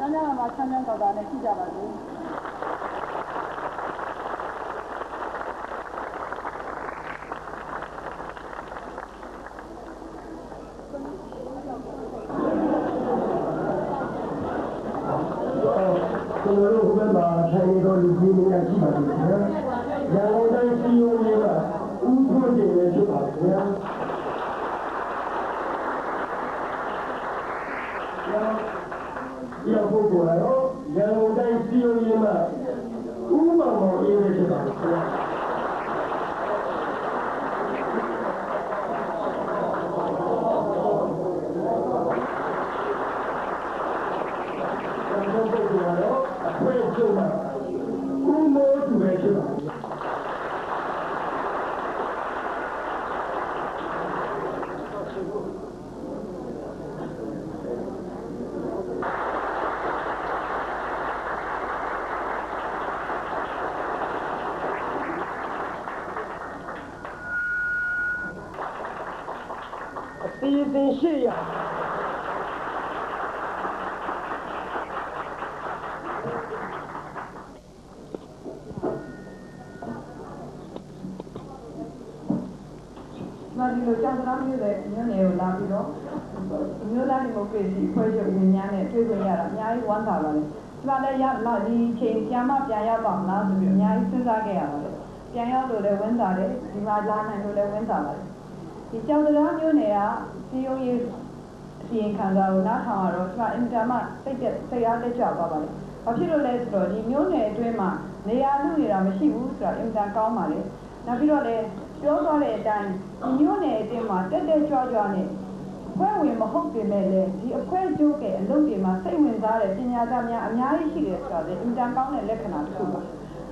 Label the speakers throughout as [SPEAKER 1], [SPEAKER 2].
[SPEAKER 1] ကျမ်းစာမှာချမ်းချမ်းသာသာနဲ့ရှိကြပါစေ
[SPEAKER 2] ကျွန်တော်တို့ဟိုဘက်မှာထိုင်နေတော့လူကြီးများရှိပါတယ်ခင်ဗျာ။ရန်ကုန်တိုင်းစီယုံကြီးကဥထုတင်နေဖြစ်ပါတယ်ခင်ဗျာ။ဒီပုဂ္ဂိုလ်ရောရန်ကုန်တိုင်းစီယုံကြီးမှာဥမ္မာမောင်ရေးနေဖြစ်ပါတယ်ခင်ဗျာ။ ကျွန်တော်တို့ကတော့အခွင့်အရေးမှာဦးမိုးသူပဲဖြစ်ပါဘူး အစီအစဉ်ရှိရ
[SPEAKER 1] မဒီလိုကြောင်သားမျိုးတဲ့ညနေကိုလာပြီးတော့မျိုးသားဒီမိုကရေစီဖွဲ့ချုပ်ဝင်များနဲ့တွေ့ခွင့်ရတာအများကြီးဝမ်းသာပါတယ်ဒီမှာလည်းရလာဒီချိန်ပြန်မပြန်ရောက်ပါမလားဆိုပြီးအများကြီးစဉ်းစားခဲ့ရပါတယ်ပြန်ရောက်လို့လည်းဝမ်းသာတယ်ဒီမှာလာနိုင်လို့လည်းဝမ်းသာပါတယ်ဒီကြောင်သားမျိုးနယ်က စီယုံရေးအစီရင်ခံစာကိုနားထောင်ရတော့ဒီမှာအင်တာမစိတ်သက်စိတ်အားတက်ကြွသွားပါတယ်ဘာဖြစ်လို့လဲဆိုတော့ဒီမျိုးနယ်အတွင်းမှာနေရာလူနေတာမရှိဘူးဆိုတာအင်တာကောင်းပါလေနောက်ပြီးတော့လည်းပြောသွားတဲ့အတိုင်းဒီမျိုးနယ်အတွင်းမှာတက်တက်ကြွကြွနဲ့အဖွဲ့ဝင်မဟုတ်ပေမဲ့လည်းဒီအဖွဲ့ကျိုးကအလုပ်တွေမှာစိတ်ဝင်စားတဲ့ပညာသားများအများကြီးရှိတယ်ဆိုတာလေအင်တာကောင်းတဲ့လက္ခဏာတစ်ခုပါ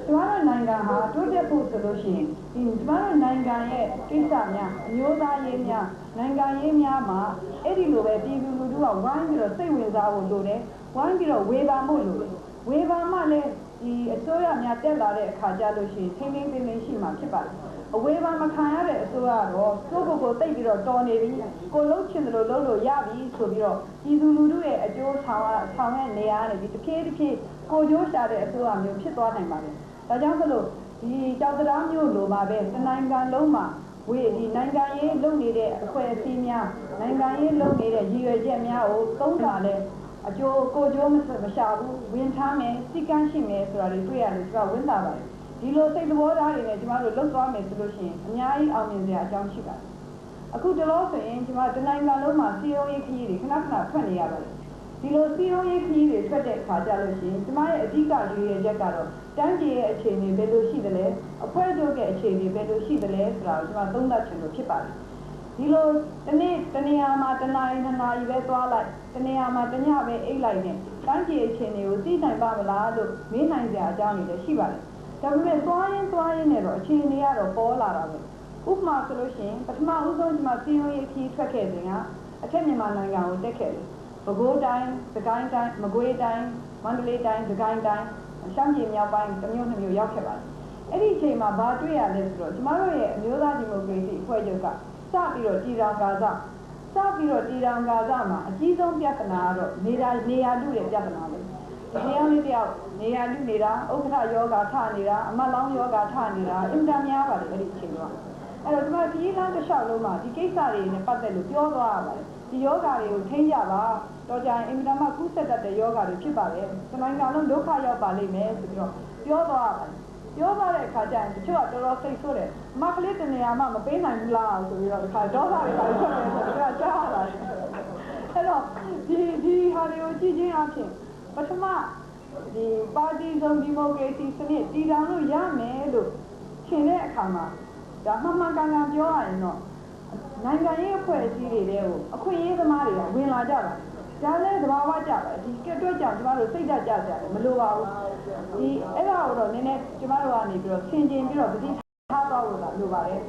[SPEAKER 1] ကျမတို့နိုင်ငံဟာတိုးတက်ဖို့ဆိုလို့ရှိရင်ဒီကျမတို့နိုင်ငံရဲ့ကိစ္စများအမျိုးသားရေးများနိုင်ငံရေးများမှာအဲ့ဒီလိုပဲပြည်သူလူထုကဝိုင်းပြီးတော့စိတ်ဝင်စားဖို့လိုတယ်ဝိုင်းပြီးတော့ဝေဖန်ဖို့လိုတယ်ဝေဖန်မှလည်းဒီအစိုးရများတက်လာတဲ့အခါကျလို့ရှိရင်ထိမ့်ထိမ့်သိမ့်သိမ့်ရှိမှဖြစ်ပါတယ်အဝေဖန်မခံရတဲ့အစိုးရတော့ကိုယ့်ကိုယ်ကိုတိတ်ပြီးတော့တော်နေပြီကိုလှုပ်ချင်တယ်လို့လှုပ်လို့ရပြီဆိုပြီးတော့ပြည်သူလူထုရဲ့အကျိုးဆောင်ရဆောင်ရနေရနေပြီးတစ်ဖြည်းတစ်ဖြည်းကိုကြိုးရှာတဲ့အစိုးရမျိုးဖြစ်သွားနိုင်ပါတယ် ဒါကြောင့်မလို့ဒီကြောက်တရားမျိုးလိုပါပဲတနိုင်ငံလုံးမှာဝေဒီနိုင်ငံရေးလုပ်နေတဲ့အဖွဲ့အစည်းများနိုင်ငံရေးလုပ်နေတဲ့ရည်ရွယ်ချက်များကိုသုံးတာလဲအကျိုးကိုကြိုးမမရှာဘူးဝင်ထားမယ်စီကန်းရှိမယ်ဆိုတာတွေတွေ့ရလို့ကျွန်တော်ဝင်လာပါတယ်ဒီလိုစိတ်သဘောထားတွေနဲ့ကျွန်တော်တို့လှုပ်သွားမယ်ဆိုလို့ရှိရင်အများကြီးအောင်မြင်စရာအကြောင်းရှိပါတယ်အခုတလို့ဆိုရင်ကျွန်တော်တနိုင်ငံလုံးမှာစီယုံရေးခရီးတွေခဏခဏထွက်နေရပါတယ် ဒီလိုစီယုံရေးခရီးတွေထွက်တဲ့အခါကျလို့ရှိရင်ကျွန်မရဲ့အဓိကရွေးရချက်ကတော့တန်းကြီးရဲ့အခြေအနေဘယ်လိုရှိသလဲအဖွဲ့ချုပ်ရဲ့အခြေအနေဘယ်လိုရှိသလဲဆိုတာကိုကျွန်မသုံးသပ်ချင်လို့ဖြစ်ပါတယ်ဒီလိုတနေ့တနေရာမှာတနာရီနှစ်နာရီပဲသွားလိုက်တနေရာမှာတညပဲအိတ်လိုက်နဲ့တန်းကြီးအခြေအနေကိုသိနိုင်ပါမလားလို့မေးနိုင်ကြအကြောင်းတွေလည်းရှိပါတယ်ဒါပေမဲ့သွားရင်သွားရင်လည်းတော့အခြေအနေကတော့ပေါ်လာတာပဲဥပမာဆိုလို့ရှိရင်ပထမဦးဆုံးဒီမှာစီယုံရေးခီးထွက်ခဲ့စဉ်ကအထက်မြန်မာနိုင်ငံကိုတက်ခဲ့တယ် ပဲခူးတိုင်းစကိုင်းတိုင်းမကွေးတိုင်းမန္တလေးတိုင်းစကိုင်းတိုင်းရှမ်းပြည်မြောက်ပိုင်းတစ်မျိုးနှစ်မျိုးရောက်ခဲ့ပါတယ်အဲ့ဒီအချိန်မှာဘာတွေ့ရလဲဆိုတော့ကျမတို့ရဲ့အမျိုးသားဒီမိုကရေစီအဖွဲ့ချုပ်ကစပြီးတော့တည်ထောင်ကာစစပြီးတော့တည်ထောင်ကာစမှာအကြီးဆုံးပြဿနာကတော့နေရာနေရာလူတဲ့ပြဿနာပဲဒီတရားလေးတယောက်နေရာလူနေတာဥက္ခဋယောဂါထနေတာအမတ်လောင်းယောဂါထနေတာအင်တာများပါတယ်အဲ့ဒီအချိန်တော့အဲ့တော့ဒီမှာဒီလမ်းတစ်လျှောက်လုံးမှာဒီကိစ္စတွေနဲ့ပတ်သက်လို့ပြောသွားရပါတယ် ဒီယောဂါတွေကိုထိန်းကြပါတော့ကြရင်အင်တာမှာကူးဆက်တတ်တဲ့ယောဂါတွေဖြစ်ပါတယ်ဒီနိုင်ငံလုံးဒုက္ခရောက်ပါလိမ့်မယ်ဆိုပြီးတော့ပြောသွားရပါတယ်ပြောသွားတဲ့အခါကျရင်တချို့ကတော်တော်စိတ်ဆိုးတယ်။မကလေးတနေရာမှမပေးနိုင်ဘူးလားဆိုပြီးတော့ဒီခါဒေါသတွေပါထွက်တယ်ဆိုတော့ကြားရတာ။အဲ့တော့ဒီဒီဟာတွေကိုကြည့်ချင်းအဖြစ်ပထမဒီပါတီစုံဒီမိုကရေစီစနစ်တည်ထောင်လို့ရမယ်လို့ထင်တဲ့အခါမှာဒါမှန်မှန်ကန်ကန်ပြောရရင်တော့ နိုင်ငံရေးအဖွဲ့အစည်းတွေတဲ့ကိုအခွင့်အရေးသမားတွေကဝင်လာကြတာ။ဒါလည်းသဘာဝကြပါဒီကအတွက်ကြောင့်ကျမတို့စိတ်ဓာတ်ကြကြတယ်မလိုပါဘူးဒီအဲ့ဒါကိုတော့နည်းနည်းကျမတို့ကနေပြီးတော့ဆင်ခြင်ပြီးတော့ပฏิထားသွားလို့လာလိုပါတယ်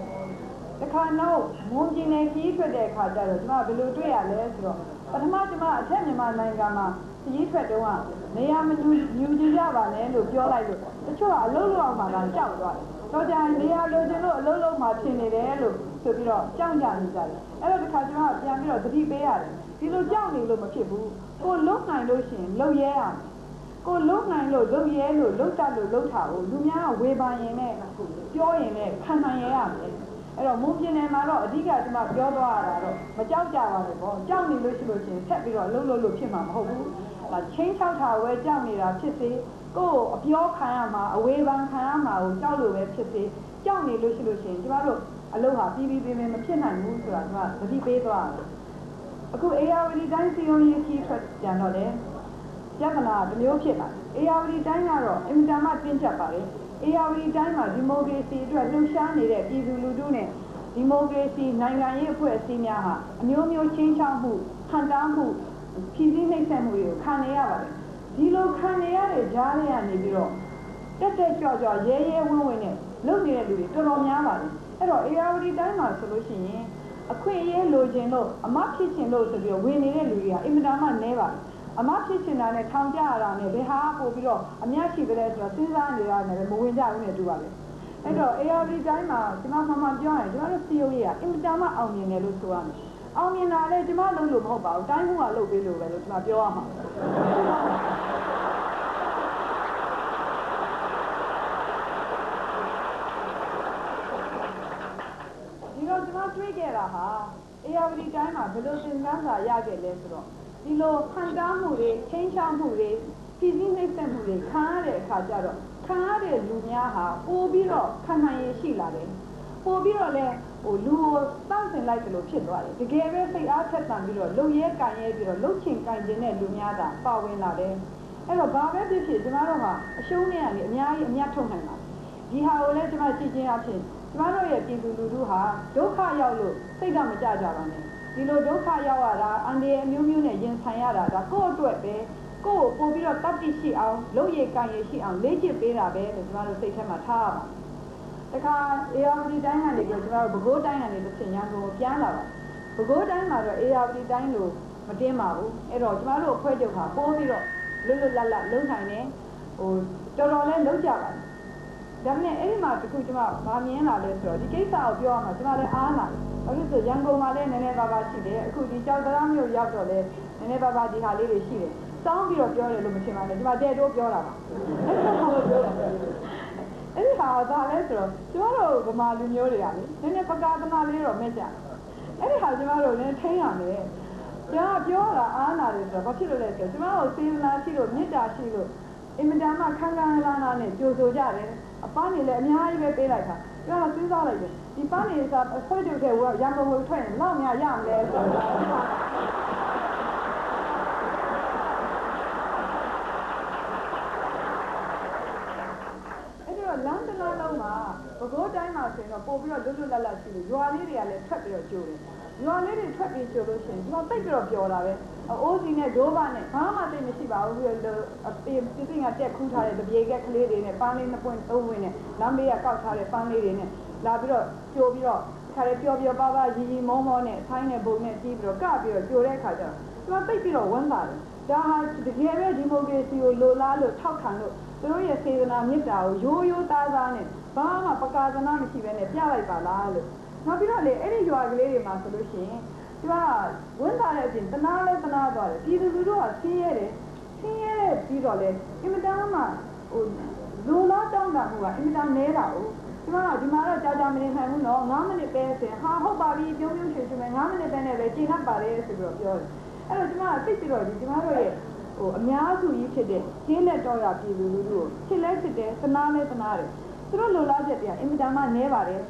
[SPEAKER 1] တခါနောက်မွန်ပြည်နယ်ကြီးထွက်တဲ့အခါကျတော့ကျမဘယ်လိုတွေ့ရလဲဆိုတော့ပထမကျမအထက်မြန်မာနိုင်ငံမှာကြီးထွက်တုန်းကနေရာမတူယူကြည့်ကြပါနဲ့လို့ပြောလိုက်လို့တချို့ကအလုံးလုံးအောင်မှလာကြောက်သွားတယ် တော့ကြာနေရာလိုချင်လို့အလုံးလုံးမှဖြစ်နေတယ်လို့ဆိုပြီးတော့ကြောက်ကြနေကြတယ်အဲ့တော့ဒီခါကျမပြန်ပြီးတော့သတိပေးရတယ်ဒီလိုကြောက်နေလို့မဖြစ်ဘူးကိုလုံနိုင်လို့ရှိရင်လုံရဲရမယ်ကိုလုံနိုင်လို့လုံရဲလို့လုံတတ်လို့လုံထားဖို့လူများကဝေဘာရင်နဲ့ပြောရင်လည်းခံနိုင်ရရမယ်အဲ့တော့မုံပြင်းနယ်မှာတော့အဓိကကျွန်မပြောသွားရတာတော့မကြောက်ကြပါနဲ့ပေါ့ကြောက်နေလို့ရှိလို့ရှိရင်ဆက်ပြီးတော့လှုပ်လှုပ်လို့ဖြစ်မှာမဟုတ်ဘူး ဒါချင်းချောက်တာဝဲကြောက်နေတာဖြစ်စေကိုယ်အပြောခံရမှာအဝေးပန်းခံရမှာကိုကြောက်လို့ပဲဖြစ်စေကြောက်နေလို့ရှိလို့ရှိရင်ကျမတို့အလုပ်ဟာပြီးပြီးပြင်းပြင်းမဖြစ်နိုင်ဘူးဆိုတာကျမသတိပေးသွားတယ်အခု ARD တိုင်းစီယုံရေးခီးထွက်ပြန်တော့လေပြဿနာတစ်မျိုးဖြစ်လာတယ် ARD တိုင်းကတော့အင်တာမတင်းကျပ်ပါလေ ARD တိုင်းမှာဒီမိုကရေစီအတွက်လှုပ်ရှားနေတဲ့ပြည်သူလူထုနဲ့ဒီမိုကရေစီနိုင်ငံရေးအဖွဲ့အစည်းများဟာအမျိုးမျိုးချင်းချောက်မှုခံတားမှု ဖြည့်ဆည်းနှိမ့်ဆက်မှုတွေကိုခံနေရပါတယ်ဒီလိုခံနေရတဲ့ကြားထဲကနေပြီးတော့တက်တက်ကြွကြွရဲရဲဝန်းဝန်းနဲ့လုပ်နေတဲ့လူတွေတော်တော်များပါတယ်အဲ့တော့ ARD တိုင်းမှာဆိုလို့ရှိရင်အခွင့်အရေးလိုချင်လို့အမဖြစ်ချင်လို့ဆိုပြီးတော့ဝင်နေတဲ့လူတွေကအင်မတန်မှနည်းပါတယ်အမဖြစ်ချင်တာနဲ့ထောင်ကြရတာနဲ့ဘယ်ဟာပို့ပြီးတော့အများရှိကြလဲဆိုတော့စဉ်းစားနေတာနဲ့မဝင်ကြဘူးနဲ့တူပါလေအဲ့တော့ ARD တိုင်းမှာကျွန်မမှန်မှန်ပြောရင်ကျွန်တော်တို့ CEO ကြီးကအင်မတန်မှအောင်မြင်တယ်လို့ဆိုရမယ် အောင်မြင်တာလည်းကျွန်မလုံးလို့မဟုတ်ပါဘူးတိုင်းမှုကလုပ်ပေးလို့ပဲလို့ကျွန်မပြောရမှာဒီတော့ကျွန်တော်တွေးခဲ့တာဟာ ARD တိုင်းမှာဘယ်လိုသင်ခန်းစာရခဲ့လဲဆိုတော့ဒီလိုခံကားမှုတွေချင်းချောက်မှုတွေပြည်စည်းနှိမ့်ဆက်မှုတွေခံရတဲ့အခါကျတော့ခံရတဲ့လူများဟာပိုပြီးတော့ခံနိုင်ရရှိလာတယ်ပိုပြီးတော့လဲ ဟိုလူကိုတောင့်တင်လိုက်တယ်လို့ဖြစ်သွားတယ်တကယ်ပဲစိတ်အားထက်သန်ပြီးတော့လုံရဲကန်ရဲပြီးတော့လှုပ်ချင်ကန်ကျင်တဲ့လူများသာပါဝင်လာတယ်အဲ့တော့ဘာပဲဖြစ်ဖြစ်ကျမတို့ဟာအရှုံးနဲ့ကနေအများကြီးအမြတ်ထုတ်နိုင်ပါတယ်ဒီဟာကိုလည်းကျမကြည့်ချင်းအဖြစ်ကျမတို့ရဲ့ပြည်သူလူထုဟာဒုက္ခရောက်လို့စိတ်ကမကြကြပါနဲ့ဒီလိုဒုက္ခရောက်ရတာအန္တရာယ်အမျိုးမျိုးနဲ့ရင်ဆိုင်ရတာဒါကိုယ့်အတွက်ပဲကိုယ့်ကိုပို့ပြီးတော့တတ်သိရှိအောင်လုပ်ရည်ကံရည်ရှိအောင်လေ့ကျင့်ပေးတာပဲလို့ကျမတို့စိတ်ထဲမှာထားရပါတ ခါ ARD တိုင်းကနေပြီးကျမတို့ပဲခူးတိုင်းကနေတစ်ဆင့်ရန်ကုန်ကိုပြန်လာပါပဲခူးတိုင်းမှာတော့ ARD တိုင်းလို့မတင်းပါဘူးအဲ့တော့ကျမတို့အဖွဲ့ချုပ်ဟာပို့ပြီးတော့လွတ်လွတ်လပ်လပ်လုံနိုင်တယ်ဟိုတော်တော်လေးလုံကြပါတယ်ဒါနဲ့အဲ့ဒီမှာတခုကျမဗာမြင်လာလဲဆိုတော့ဒီကိစ္စကိုပြောရမှာကျမလည်းအားလာတယ်။ဘာလို့ဆိုရန်ကုန်မှာလည်းနည်းနည်းပါးပါးရှိတယ်။အခုဒီကြောက်တရားမျိုးရောက်တော့လည်းနည်းနည်းပါးပါးဒီဟာလေးတွေရှိတယ်။စောင်းပြီးတော့ပြောတယ်လို့မထင်ပါနဲ့။ကျမတဲ့တော့ပြောတာပါ။အဲ့ဒါကိုပြောတာ။ အဲ့ဒီဟာဒါလဲဆိုတော့ကျမတို့ဗမာလူမျိုးတွေကလေနည်းနည်းပကာသနာလေးတော့မဲ့ကြ။အဲ့ဒီဟာကျမတို့လည်းထိန်းရမယ်။ကျမပြောတာအားနာတယ်ဆိုတော့ဘာဖြစ်လို့လဲဆိုတော့ကျမတို့စေတနာရှိလို့မေတ္တာရှိလို့အင်မတန်မှခန်းခန်းလာလာနဲ့ကြိုဆိုကြတယ်။အပန်းနေလည်းအများကြီးပဲပေးလိုက်တာ။ကျမစဉ်းစားလိုက်တယ်ဒီပန်းနေစားဆွဲတုတ်တဲ့ဝရံပုံကိုထွက်ရင်လောက်များရမလဲဆိုတော့အဲ့တော့လမ်းတစ်လမ်းလုံးမှာဘကိုးတိုင်းမှာဆိုရင်တော့ ပို့ပြီးတော့လွတ်လွတ်လပ်လပ်ရှိလို့ရွာလေးတွေကလည်းထွက်ပြီးတော့ကြိုးတယ်ရွာလေးတွေထွက်ပြီးကြိုလို့ရှိရင်ဒီမှာတိတ်ပြီးတော့ပျော်တာပဲအိုးစီနဲ့ဒိုးပါနဲ့ဘာမှတိတ်မရှိပါဘူးပြီးတော့အပင်ပြင်းကတက်ခူးထားတဲ့တပြေကက်ကလေးတွေနဲ့ပန်းလေးနှစ်ပွင့်သုံးပွင့်နဲ့လမ်းဘေးကကောက်ထားတဲ့ပန်းလေးတွေနဲ့လာပြီးတော့ကြိုပြီးတော့ခါရပျော်ပျော်ပါပါရီရီမောမောနဲ့ဆိုင်းနဲ့ဘုံနဲ့တီးပြီးတော့ကပြီးတော့ကြိုတဲ့အခါကျတော့ဒီမှာတိတ်ပြီးတော့ဝမ်းသာတယ်ဒါဟာတကယ်ပဲဒီမိုကရေစီကိုလိုလားလို့ထောက်ခံလို့သူတို့ရဲ့စေတနာမေတ္တာကိုရိုးရိုးသားသားနဲ့ ဘာမှပကာသနာမရှိဘဲနဲ့ပြလိုက်ပါလားလို့နောက်ပြီးတော့လေအဲ့ဒီရွာကလေးတွေမှာဆိုလို့ရှိရင်သူကဝန်တာတဲ့အပြင်တနာလဲတနာသွားတယ်ပြည်သူလူထုကဆင်းရဲတယ်ဆင်းရဲပြီးတော့လေအင်မတန်မှဟိုလိုလားတောင်းတမှုကအင်မတန်နဲတာ哦ဒီမှာဒီမှာတော့ကြာကြာမနေနိုင်ဘူးနော်9မိနစ်ပဲဆိုရင်ဟာဟုတ်ပါပြီပြုံးပြုံးရွှေရွှေမယ်9မိနစ်ပဲနဲ့ပဲကျင်းတတ်ပါလေဆိုပြီးတော့ပြောတယ်အဲ့တော့ဒီမှာသိပြီးတော့ဒီဒီမှာတို့ရဲ့ဟိုအများစုကြီးဖြစ်တဲ့ကျင်းလက်တော်ရပြည်သူလူထုကိုဖြစ်လဲဖြစ်တယ်သနာလဲသနာတယ် သူတို့လိုလားချက်တွေကအင်မတန်မှနဲပါတယ်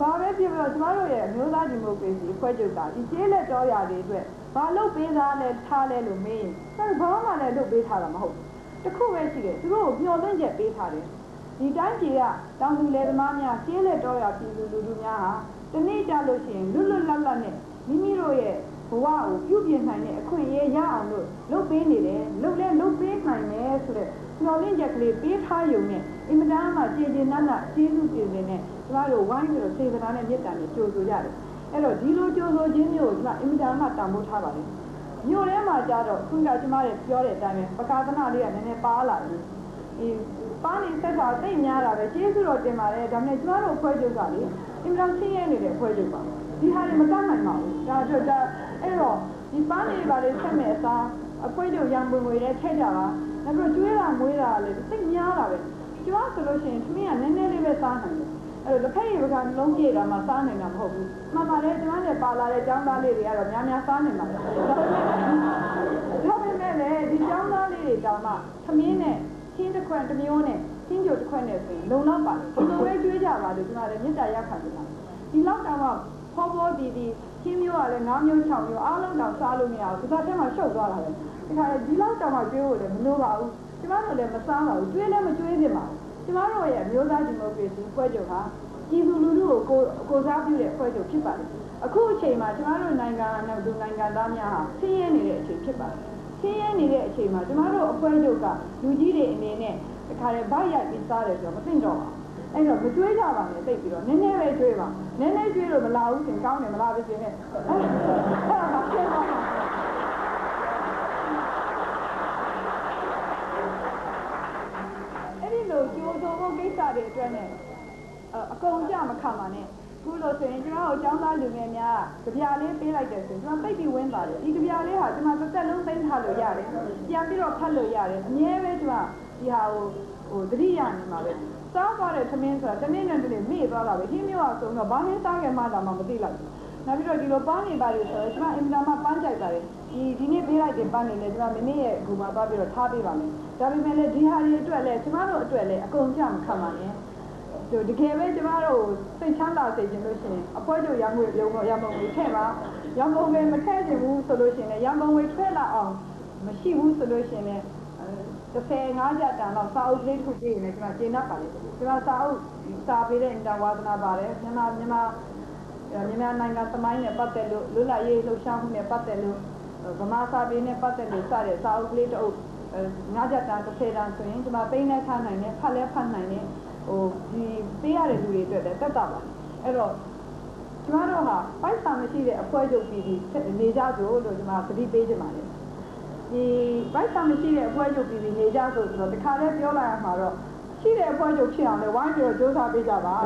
[SPEAKER 1] ဘာပဲဖြစ်ပြီးတော့ကျမတို့ရဲ့အမျိုးသားဒီမိုကရေစီအဖွဲ့ချုပ်ကဒီကျင်းလက်တော်ရတွေအတွက်ဘာလို့ပေးသားလဲထားလဲလို့မေးရင်အဲ့ဘာမှလည်းလုပ်ပေးထားတာမဟုတ်ဘူးတခုပဲရှိတယ်သူတို့ကိုမျှော်လင့်ချက်ပေးထားတယ်ဒီတိုင်းပြည်ကတောင်သူလယ်သမားများကျင်းလက်တော်ရပြည်သူလူထုများဟာတနေ့ကြလို့ရှိရင်လွတ်လွတ်လပ်လပ်နဲ့မိမိတို့ရဲ့ ဘဝကိုပြုပြင်နိုင်တဲ့အခွင့်အရေးရအောင်လို့လုပ်ပေးနေတယ်လုပ်လဲလုပ်ပေးနိုင်မယ်ဆိုတော့မျှော်လင့်ချက်ကလေးပေးထားရုံနဲ့အင်မတန်မှကြည်ကျင်နတ်နတ်ကျေးဇူးတင်နေနဲ့ကျမတို့ဝိုင်းပြီးတော့စေတနာနဲ့မေတ္တာနဲ့ကြိုဆိုကြတယ်အဲ့တော့ဒီလိုကြိုဆိုခြင်းမျိုးကိုကျမအင်မတန်မှတန်ဖိုးထားပါတယ်မြို့ထဲမှာကြတော့ခုနကကျမတို့ပြောတဲ့အတိုင်းပဲပကာသနာလေးကနည်းနည်းပါလာပြီဒီပါနေဆက်တာသိများတာပဲကျေးဇူးတော်တင်ပါတယ်ဒါပေမဲ့ကျမတို့ဖွဲ့ချုပ်ကလေအင်မတန်ဆင်းရဲနေတဲ့ဖွဲ့ချုပ်ပါဒီဟာတွေမတတ်နိုင်ပါဘူးဒါအတွက်ဒါ အဲ့တော့ဟဒီပန်းလေးပါလေဆက်မဲ့အစားအဖွဲချုပ်ရံပွင့်ငွေနဲ့ထည့်ကြပါနောက်ပြီးကျွေးတာမွေးတာလည်းသိများတာပဲကျမဆိုလို့ရှိရင်သမီးကနည်းနည်းလေးပဲစားနိုင်တယ်အဲ့တော့တစ်ဖက်ရေကလုံးပြေတာမှစားနိုင်တာမဟုတ်ဘူးမှန်ပါလေကျမလည်းပါလာတဲ့ចောင်းသားလေးတွေကတော့များများစားနိုင်ပါတယ်ဒါပေမဲ့လည်းဒီចောင်းသားလေးတွေတောင်မှသမင်းနဲ့ချင်းတစ်ခွက်တစ်မျိုးနဲ့ချင်းကြိုတစ်ခွက်နဲ့ဆိုရင်လုံလောက်ပါဒီလိုပဲကျွေးကြပါလို့ကျမလည်းမေတ္တာရက်ခံနေတာဒီလောက်တောင်မှဖောဖောဒီဒီ ချင်းမျိုးကလည်း၅မျိုး၆မျိုးအားလုံးတောင်စားလို့မရဘူးဒီကတည်းကရှုပ်သွားတာပဲဒီခါဒီလောက်တောင်မှကျွေးဖို့လည်းမလိုပါဘူးကျမတို့လည်းမစားပါဘူးကျွေးလည်းမကျွေးပြင်ပါဘူးကျမတို့ရဲ့မျိုးသားဒီမိုကရေစီဖွဲ့ချုပ်ဟာပြည်သူလူထုကိုကိုကိုစားပြုတဲ့ဖွဲ့ချုပ်ဖြစ်ပါတယ်အခုအချိန်မှာကျမတို့နိုင်ငံနဲ့လူနိုင်ငံသားများဟာဆင်းရဲနေတဲ့အချိန်ဖြစ်ပါတယ်ဆင်းရဲနေတဲ့အချိန်မှာကျမတို့အဖွဲ့ချုပ်ကလူကြီးတွေအနေနဲ့တခါတည်းဗိုက်ရိုက်ပြီးစားတယ်ဆိုတော့မသိတော့ပါဘူး အဲ့တော့မကျွေးကြပါနဲ့သိပြီးတော့နည်းနည်းပဲကျွေးပါနည်းနည်းကျွေးလို့မလာဘူးဆိုရင်ကောင်းတယ်မလားပဲကျွေးနဲ့အဲ့ဒါမှဖြစ်သွားမှာအဲ့ဒီလိုကြိုးစုံဖို့ကိစ္စတွေအတွက်နဲ့အကုန်ကြမခံပါနဲ့ခုလို့ဆိုရင်ကျွန်တော်တို့ចောင်းသားလူငယ်များကြပြလေးပေးလိုက်တယ်ဆိုရင်ကျွန်တော်သိပြီးဝင်းပါတယ်ဒီကြပြလေးဟာကျွန်တော်တစ်သက်လုံးသိမ်းထားလို့ရတယ်ပြန်ပြီးတော့ဖတ်လို့ရတယ်အမြဲပဲကျွန်တော်ဒီဟာကိုဟိုသတိရနေမှာပဲ စားသွားတဲ့သမင်းဆိုတာတနေ့နဲ့တနေ့မေ့သွားတာပဲဟင်းမျိုးအောင်ဆိုတော့ဘာမှစားခဲ့မှတော့မသိလိုက်ဘူးနောက်ပြီးတော့ဒီလိုပန်းနေပါလေဆိုတော့ကျွန်မအင်တာမှာပန်းကြိုက်ပါတယ်ဒီဒီနေ့ပေးလိုက်တဲ့ပန်းနေလဲကျွန်မမိမိရဲ့ဂူမှာသွားပြီးတော့ထားပေးပါမယ်ဒါပေမဲ့လည်းဒီဟာတွေအတွက်လည်းကျွန်မတို့အတွက်လည်းအကုန်ကြမခံပါနဲ့တို့တကယ်ပဲကျမတို့စိတ်ချမ်းသာစေခြင်းလို့ရှိရင်အဖွဲတို့ရံငွေပြုံးတော့ရံပုံငွေထည့်ပါရံပုံငွေမထည့်ချင်ဘူးဆိုလို့ရှိရင်လည်းရံပုံငွေထွက်လာအောင်မရှိဘူးဆိုလို့ရှိရင်လည်း 35ကျပ်တန်တော့စာအုပ်လေးတစ်ခုပြည့်နေကျွန်တော်ကျေနပ်ပါလေကျွန်တော်စာအုပ်စာပေးတဲ့အင်တာဝါသနာပါတယ်မြန်မာမြန်မာမြန်မာနိုင်ငံသမိုင်းနဲ့ပတ်သက်လို့လွတ်လပ်ရေးလှုပ်ရှားမှုနဲ့ပတ်သက်လို့ဗမာစာပေနဲ့ပတ်သက်လို့စတဲ့စာအုပ်ကလေးတစ်အုပ်9ကျပ်တန်30တန်ဆိုရင်ကျွန်မသိနေထားနိုင်တယ်ဖတ်လဲဖတ်နိုင်တယ်ဟိုဒီပေးရတဲ့လူတွေအတွက်လည်းတက်တာပါအဲ့တော့ကျမတို့ဟာပိုက်ဆံမရှိတဲ့အဖွဲချုပ်ပြည်ပြီးနေကြကြလို့ကျွန်မသတိပေးချင်ပါတယ် ဒီပိုက်ဆံမရှိတဲ့အဖွဲချုပ်ပြည်ပြီးနေကြဆိုတော့တခါလဲပြောလိုက်ရမှာတော့ရှိတဲ့အဖွဲချုပ်ဖြစ်အောင်လည်းဝိုင်းပြီးတော့စူးစမ်းပေးကြပါ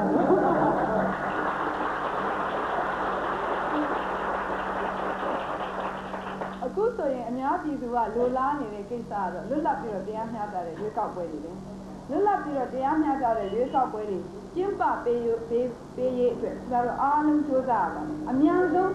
[SPEAKER 1] အခုဆိုရင်အများပြည်သူကလိုလားနေတဲ့ကိစ္စကတော့လွတ်လပ်ပြီးတော့တရားမျှတတဲ့ရွေးကောက်ပွဲတွေပဲလွတ်လပ်ပြီးတော့တရားမျှတတဲ့ရွေးကောက်ပွဲတွေကျင်းပပေးပေးပေးရေးအတွက်ကျွန်တော်တို့အားလုံးစူးစမ်းရပါတယ်အများဆုံး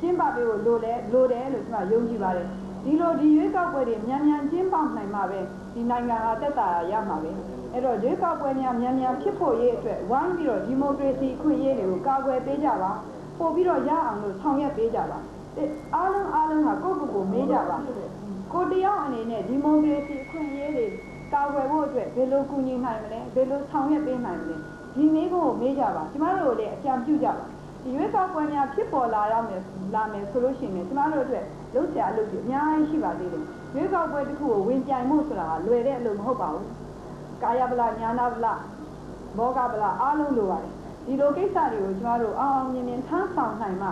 [SPEAKER 1] ကျင်းပပေးဖို့လိုလဲလိုတယ်လို့ကျွန်တော်ယုံကြည်ပါတယ် ဒီလိုဒီရွေးကောက်ပွဲတွေမြန်မြန်ကျင်းပနိုင်မှာပဲဒီနိုင်ငံဟာတက်တာရမှာပဲအဲ့တော့ရွေးကောက်ပွဲများမြန်မြန်ဖြစ်ဖို့ရေးအတွက်ဝိုင်းပြီးတော့ဒီမိုကရေစီအခွင့်အရေးတွေကိုကာကွယ်ပေးကြပါပို့ပြီးတော့ရအောင်လို့ဆောင်ရွက်ပေးကြပါအားလုံးအားလုံးဟာကိုယ့်ကိုယ်ကိုမေးကြပါကိုတယောက်အနေနဲ့ဒီမိုကရေစီအခွင့်အရေးတွေကာကွယ်ဖို့အတွက်ဘယ်လိုကူညီနိုင်မလဲဘယ်လိုဆောင်ရွက်ပေးနိုင်မလဲဒီနည်းကိုမေးကြပါကျမတို့လည်းအကြံပြုကြပါ ဒီရွေးကောက်ပွဲများဖြစ်ပေါ်လာရမယ်လာမယ်ဆိုလို့ရှိရင်ကျမတို့အတွက်လုပ်ကြအလုပ်တွေအများကြီးရှိပါသေးတယ်ရွေးကောက်ပွဲတစ်ခုကိုဝင်ပြိုင်မှုဆိုတာကလွယ်တဲ့အလုပ်မဟုတ်ပါဘူးကာယဗလာညာနာဗလာဘောဂဗလာအားလုံးလိုပါတယ်ဒီလိုကိစ္စတွေကိုကျမတို့အောင်အောင်မြင်မြင်ထမ်းဆောင်နိုင်မှ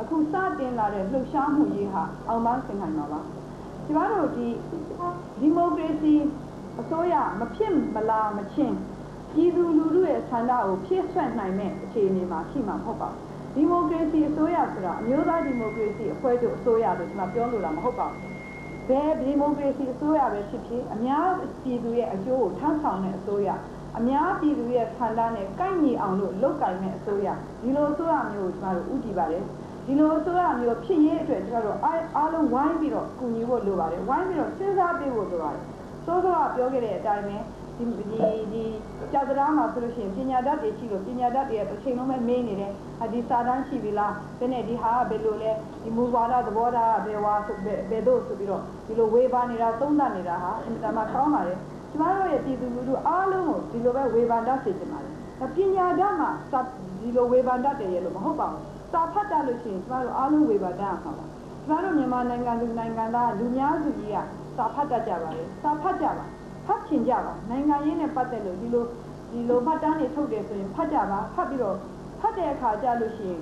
[SPEAKER 1] အခုစတင်လာတဲ့လှုပ်ရှားမှုရေးဟာအောင်ပန်းဆင်နိုင်မှာပါကျမတို့ဒီဒီမိုကရေစီအစိုးရမဖြစ်မလားမချင်းပြည်သူလူထုရဲ့ဆန္ဒကိုဖြည့်ဆွတ်နိုင်တဲ့အခြေအနေမှာရှိမှာမဟုတ်ပါဘူး ဒီမိုကရေစီအစိုးရဆိုတာအမျိုးသားဒီမိုကရေစီအဖွဲ့ချုပ်အစိုးရလို့ကျွန်တော်ပြောလို့တာမဟုတ်ပါဘူးဘယ်ဒီမိုကရေစီအစိုးရပဲဖြစ်ဖြစ်အများပြည်သူရဲ့အကျိုးကိုထမ်းဆောင်တဲ့အစိုးရအများပြည်သူရဲ့ဆန္ဒနဲ့ကိုက်ညီအောင်လို့လုပ်ကင်တဲ့အစိုးရဒီလိုအစိုးရမျိုးကိုကျွန်တော်တို့ဥတည်ပါတယ်ဒီလိုအစိုးရမျိုးဖြစ်ရေးအတွက်ကျွန်တော်တို့အားလုံးဝိုင်းပြီးတော့ကူညီဖို့လိုပါတယ်ဝိုင်းပြီးတော့စဉ်းစားပေးဖို့လိုပါတယ်စောစောကပြောခဲ့တဲ့အတိုင်းပဲ ဒီဒီဒီကြာသလားမှာဆိုလို့ရှိရင်ပညာတတ်တွေရှိလို့ပညာတတ်တွေရဲ့တစ်ချိန်လုံးပဲမေးနေတယ်။ဒီစာတန်းရှိပြီလား။ဘယ်နဲ့ဒီဟာကဘယ်လိုလဲဒီမူဝါဒသဘောထားကဘယ်ဝါဆိုဘယ်တို့ဆိုပြီးတော့ဒီလိုဝေဖန်နေတာသုံးသပ်နေတာဟာအင်တာမှာကောင်းပါလေ။ကျမတို့ရဲ့ပြည်သူလူထုအားလုံးကိုဒီလိုပဲဝေဖန်တတ်စေချင်ပါတယ်။ပညာတတ်မှာဒီလိုဝေဖန်တတ်တယ်ရဲ့လို့မဟုတ်ပါဘူး။စာဖတ်တတ်လို့ရှိရင်ကျမတို့အားလုံးဝေဖန်တတ်အောင်ပါ။ကျမတို့မြန်မာနိုင်ငံလူနိုင်ငံသားလူများစုကြီးကစာဖတ်တတ်ကြပါလေ။စာဖတ်ကြပါ။ဖ တ်ချင်ကြပါနိုင်ငံရေးနဲ့ပတ်သက်လို့ဒီလိုဒီလိုမှတ်တမ်းတွေထုတ်တယ်ဆိုရင်ဖတ်ကြပါဖတ်ပြီးတော့ဖတ်တဲ့အခါကြလို့ရှိရင်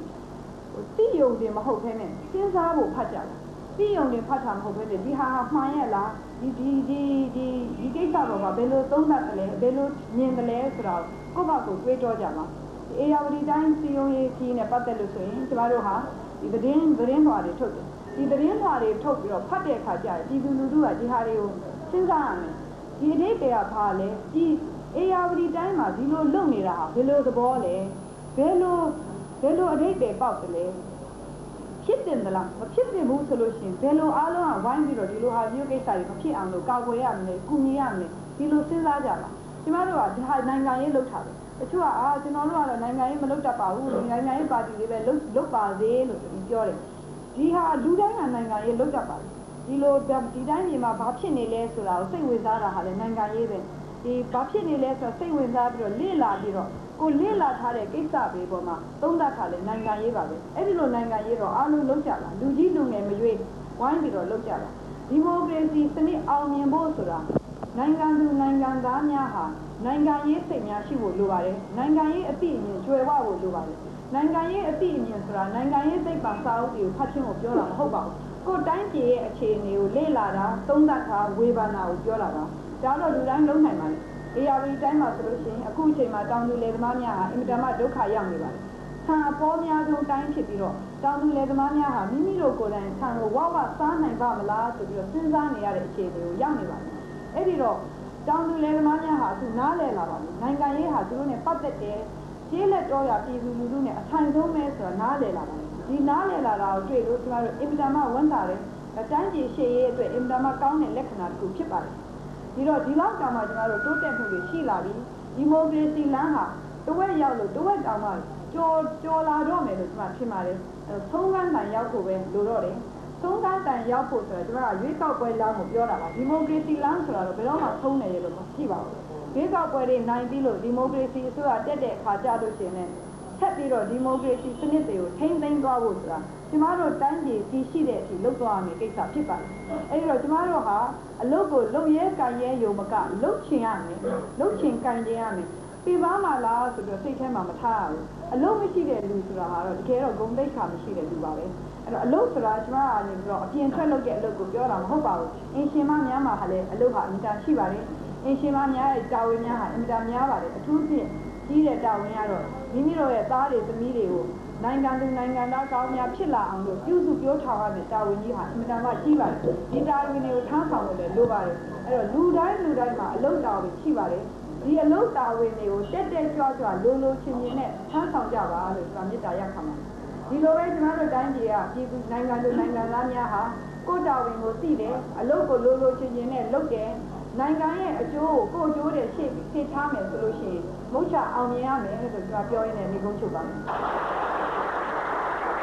[SPEAKER 1] သိယုံတယ်မဟုတ်ဘဲနဲ့စဉ်းစားဖို့ဖတ်ကြပါသိယုံတယ်ဖတ်တာမဟုတ်ဘဲနဲ့ဒီဟာဟာမှန်ရဲ့လားဒီဒီဒီဒီဒီကိစ္စပေါ်မှာဘယ်လိုသုံးသပ်တယ်လဲဘယ်လိုမြင်တယ်လဲဆိုတော့ကိုယ့်ဘာကိုတွေးတောကြပါအေယာဝတီတိုင်းစီယုံရေးကြီးနဲ့ပတ်သက်လို့ဆိုရင်ကျမတို့ဟာဒီသတင်းသတင်းတော်တွေထုတ်တယ်ဒီသတင်းလွှာတွေထုတ်ပြီးတော့ဖတ်တဲ့အခါကျရင်ပြည်သူလူထုကဒီဟာတွေကိုစဉ်းစားရမယ် ဒီအတိတ်တွေကဘာလဲဒီအေယာဝတီတိုင်းမှာဒီလိုလုပ်နေတာဟာဘယ်လိုသဘောလဲဘယ်လိုဘယ်လိုအတိတ်တွေပေါက်တယ်လဲဖြစ်တင်သလားမဖြစ်တင်ဘူးဆိုလို့ရှိရင်ဘယ်လိုအားလုံးကဝိုင်းပြီးတော့ဒီလိုဟာမျိုးကိစ္စတွေမဖြစ်အောင်လို့ကာကွယ်ရမယ်ကုညီရမယ်ဒီလိုစဉ်းစားကြပါကျမတို့ကဒီဟာနိုင်ငံရေးလုပ်ထားတယ်တချို့ကအာကျွန်တော်တို့ကတော့နိုင်ငံရေးမလုပ်တတ်ပါဘူးနိုင်ငံရေးပါတီလေးပဲလုပ်လုပ်ပါသေးလို့ပြောတယ်ဒီဟာလူတိုင်းကနိုင်ငံရေးလုပ်တတ်ပါတယ် ဒီလိုဒီတိုင်းပြည်မှာဘာဖြစ်နေလဲဆိုတာကိုစိတ်ဝင်စားတာဟာလည်းနိုင်ငံရေးပဲဒီဘာဖြစ်နေလဲဆိုတော့စိတ်ဝင်စားပြီးတော့လေ့လာပြီးတော့ကိုလေ့လာထားတဲ့ကိစ္စတွေပေါ်မှာသုံးသပ်ထားတဲ့နိုင်ငံရေးပါပဲအဲ့ဒီလိုနိုင်ငံရေးတော့အားလုံးလုပ်ကြလားလူကြီးလူငယ်မရွေးဝိုင်းပြီးတော့လုပ်ကြလားဒီမိုကရေစီစနစ်အောင်မြင်ဖို့ဆိုတာနိုင်ငံသူနိုင်ငံသားများဟာနိုင်ငံရေးစိတ်များရှိဖို့လိုပါတယ်နိုင်ငံရေးအသိအမြင်ကျွယ်ဝဖို့လိုပါတယ်နိုင်ငံရေးအသိအမြင်ဆိုတာနိုင်ငံရေးစိတ်ပါစာအုပ်တွေကိုဖတ်ခြင်းကိုပြောတာမဟုတ်ပါဘူး ကိုယ်တိုင်းပြည်ရဲ့အခြေအနေကိုလေ့လာတာသုံးသပ်တာဝေဖန်တာကိုပြောတာပါဒါတော့လူတိုင်းလုံးနိုင်ပါလေအေယာဝတီတိုင်းမှာဆိုလို့ရှိရင်အခုအချိန်မှာတောင်သူလယ်သမားများဟာအင်တာမဒုက္ခရောက်နေပါတယ်ဆံအပေါ်များဆုံးတိုင်းဖြစ်ပြီးတော့တောင်သူလယ်သမားများဟာမိမိတို့ကိုယ်တိုင်ဆံကိုဝဝစားနိုင်ပါမလားဆိုပြီးတော့စဉ်းစားနေရတဲ့အခြေအနေကိုရောက်နေပါတယ်အဲ့ဒီတော့တောင်သူလယ်သမားများဟာအခုနားလည်လာပါပြီနိုင်ငံရေးဟာသူတို့နဲ့ပတ်သက်တယ်ကျေးလက်တော်ရပြည်သူလူထုနဲ့အထိုင်ဆုံးပဲဆိုတော့နားလည်လာပါပြီ ဒီနားလည်လာတာကိုတွေ့လို့ကျမတို့အင်တာမဝန်တာတယ်အတန်းကြီးရှေ့ရေးအတွက်အင်တာမကောင်းတဲ့လက္ခဏာတစ်ခုဖြစ်ပါတယ်ဒီတော့ဒီလောက်တောင်မှကျမတို့တိုးတက်မှုတွေရှိလာပြီဒီမိုကရေစီလမ်းဟာတဝက်ရောက်လို့တဝက်တောင်မှကြော်ကြော်လာတော့မယ်လို့ကျမထင်ပါတယ်အဲသုံးကန်းတိုင်ရောက်ဖို့ပဲလိုတော့တယ်သုံးကန်းတိုင်ရောက်ဖို့ဆိုတော့ကျမကရွေးကောက်ပွဲလမ်းကိုပြောတာပါဒီမိုကရေစီလမ်းဆိုတာတော့ဘယ်တော့မှသုံးနေရလို့မရှိပါဘူးရွေးကောက်ပွဲတွေနိုင်ပြီးလို့ဒီမိုကရေစီအစိုးရတက်တဲ့အခါကြလို့ရှိရင်လည်း ဆက်ပြီးတော့ဒီမိုကရေစီစနစ်တွေကိုထိမ့်သိမ်းသွားဖို့ဆိုတာကျမတို့တိုင်းပြည်တည်ရှိတဲ့အထိလုပ်သွားရမယ်ကိစ္စဖြစ်ပါတယ်။အဲဒီတော့ကျမတို့ဟာအလုပ်ကိုလုပ်ရဲကံရဲယုံမကလုပ်ချင်ရမယ်။လုပ်ချင်ကံချင်ရမယ်။ပြပါမလားဆိုတော့စိတ်ထဲမှာမထားရဘူး။အလုပ်မရှိတဲ့လူဆိုတာဟာတော့တကယ်တော့ဂုဏ်သိက္ခာမရှိတဲ့လူပါပဲ။အဲ့တော့အလုပ်ဆိုတာကျမကနေပြီးတော့အပြင်ထွက်လုပ်တဲ့အလုပ်ကိုပြောတာမဟုတ်ပါဘူး။အင်ရှင်မများမှာဟာလည်းအလုပ်ဟာအင်တာရှိပါတယ်။အင်ရှင်မများရဲ့တာဝန်များဟာအင်တာများပါတယ်။အထူးဖြင့် ကြီးတဲ့တာဝန်ကတော့မိမိတို့ရဲ့သားတွေသမီးတွေကိုနိုင်ငံသူနိုင်ငံသားကောင်းများဖြစ်လာအောင်လို့ပြုစုပြောထောင်ရတဲ့တာဝန်ကြီးဟာအင်မတန်မှကြီးပါတယ်ဒီတာဝန်တွေကိုထမ်းဆောင်လို့လည်းလိုပါတယ်အဲ့တော့လူတိုင်းလူတိုင်းမှာအလုပ်တာဝန်ရှိပါတယ်ဒီအလုပ်တာဝန်တွေကိုတက်တက်ကြွကြွလိုလိုချင်းချင်းနဲ့ထမ်းဆောင်ကြပါလို့ကျွန်တော်မေတ္တာရပ်ခံပါတယ်ဒီလိုပဲကျွန်တော်တို့တိုင်းပြည်ကပြည်သူနိုင်ငံသူနိုင်ငံသားများဟာကိုယ်တာဝန်ကိုသိတယ်အလုပ်ကိုလိုလိုချင်းချင်းနဲ့လုပ်တယ်နိုင်ငံရဲ့အကျိုးကိုကိုယ်အကျိုးတဲ့ရှေ့ရှေ့ထားမယ်ဆိုလို့ရှိရင် မုတ်ချအောင်မြင်ရမယ်လို့ကျွန်တော်ပြောရင်းနဲ့နေကုန်းချုပ်ပါမယ်